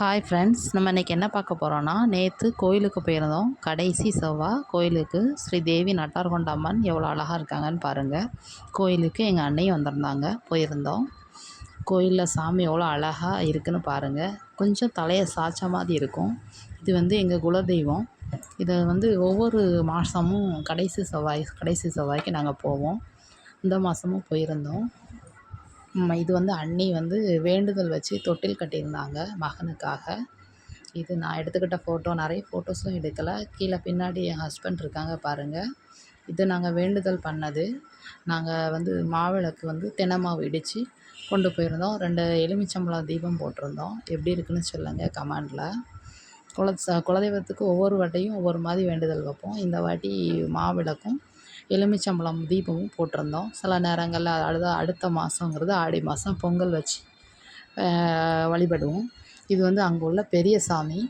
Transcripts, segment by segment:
Hi friends நம்ம இன்றைக்கி என்ன பார்க்க போகிறோன்னா நேற்று கோயிலுக்கு போயிருந்தோம். கடைசி செவ்வாய் கோயிலுக்கு ஸ்ரீ தேவி நட்டார்கொண்ட அம்மன் எவ்வளோ அழகாக இருக்காங்கன்னு பாருங்கள் கோயிலுக்கு எங்கள் அண்ணையும் வந்திருந்தாங்க போயிருந்தோம். கோயிலில் சாமி எவ்வளோ அழகாக இருக்குன்னு பாருங்கள் கொஞ்சம் தலையை சாய்ச்ச மாதிரி இருக்கும். இது வந்து எங்கள் குலதெய்வம். இதை வந்து ஒவ்வொரு மாதமும் கடைசி செவ்வாய் கடைசி செவ்வாய்க்கு நாங்கள் போவோம். இந்த மாதமும் போயிருந்தோம். இது வந்து அண்ணி வந்து வேண்டுதல் வச்சு தொட்டில் கட்டியிருந்தாங்க மகனுக்காக. இது நான் எடுத்துக்கிட்ட ஃபோட்டோ நிறைய ஃபோட்டோஸும் எடுக்கலை. கீழே பின்னாடி என் ஹஸ்பண்ட் இருக்காங்க பாருங்கள் இது நாங்கள் வேண்டுதல் பண்ணது. நாங்கள் வந்து மாவிளக்கு வந்து தினமாவு இடித்து கொண்டு போயிருந்தோம். ரெண்டு எலுமிச்சம்பழம் தீபம் போட்டிருந்தோம். எப்படி இருக்குன்னு சொல்லுங்கள் கமெண்டில் குல குலதெய்வத்துக்கு ஒவ்வொரு வாட்டியும் ஒவ்வொரு மாதிரி வேண்டுதல் வைப்போம். இந்த வாட்டி மாவிளக்கும் எலுமிச்சம்பழம் தீபமும் போட்டிருந்தோம். சில நேரங்களில் அடுத்த அடுத்த மாதங்கிறது ஆடி மாதம் பொங்கல் வச்சு வழிபடுவோம். இது வந்து அங்கே உள்ள பெரிய சாமி.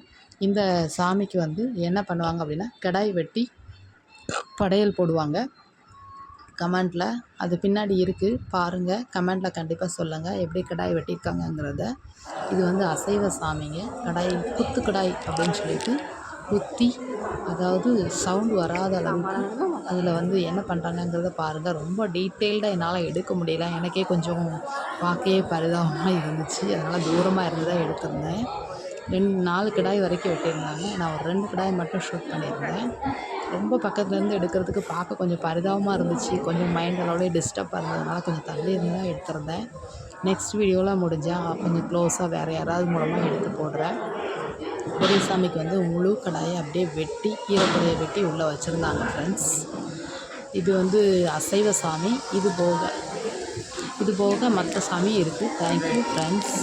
இந்த சாமிக்கு வந்து என்ன பண்ணுவாங்க அப்படின்னா கிடாய் வெட்டி படையல் போடுவாங்க. கமெண்டில் அது பின்னாடி இருக்குது பாருங்கள் கமெண்டில் கண்டிப்பாக சொல்லுங்கள் எப்படி கடாய் வெட்டியிருக்காங்கங்கிறத. இது வந்து அசைவ சாமிங்க. கடாய் குத்து கடாய் அப்படின்னு சொல்லிட்டு குத்தி அதாவது சவுண்டு வராத அளவுக்கு அதில் வந்து என்ன பண்ணுறாங்கங்கிறத பாருங்கள் ரொம்ப டீட்டெயில்டாக என்னால் எடுக்க முடியல. எனக்கே கொஞ்சம் பார்க்கவே பரிதாபமாக இருந்துச்சு. அதனால் தூரமாக இருந்து தான் எடுத்திருந்தேன். ரெண்டு நாலு கிடாய் வரைக்கும் வெட்டியிருந்தாங்க. நான் ஒரு ரெண்டு கிடாய் மட்டும் ஷூட் பண்ணியிருந்தேன். ரொம்ப பக்கத்துலேருந்து எடுக்கிறதுக்கு பார்க்க கொஞ்சம் பரிதாபமாக இருந்துச்சு. கொஞ்சம் மைண்ட் அளவுலேயே டிஸ்டர்பாக இருந்ததுனால கொஞ்சம் தள்ளி இருந்து தான் எடுத்திருந்தேன். நெக்ஸ்ட் வீடியோவில் முடிஞ்சால் கொஞ்சம் க்ளோஸாக வேறு யாராவது மூலமாக எடுத்து போடுறேன். பெரியசாமிக்கு வந்து முழு கடாயை அப்படியே வெட்டி ஈரக்கொலையை வெட்டி உள்ளே வச்சுருந்தாங்க ஃப்ரெண்ட்ஸ் இது வந்து அசைவ சாமி. இது போக இது போக மற்ற சாமி இருக்குது. Thank you friends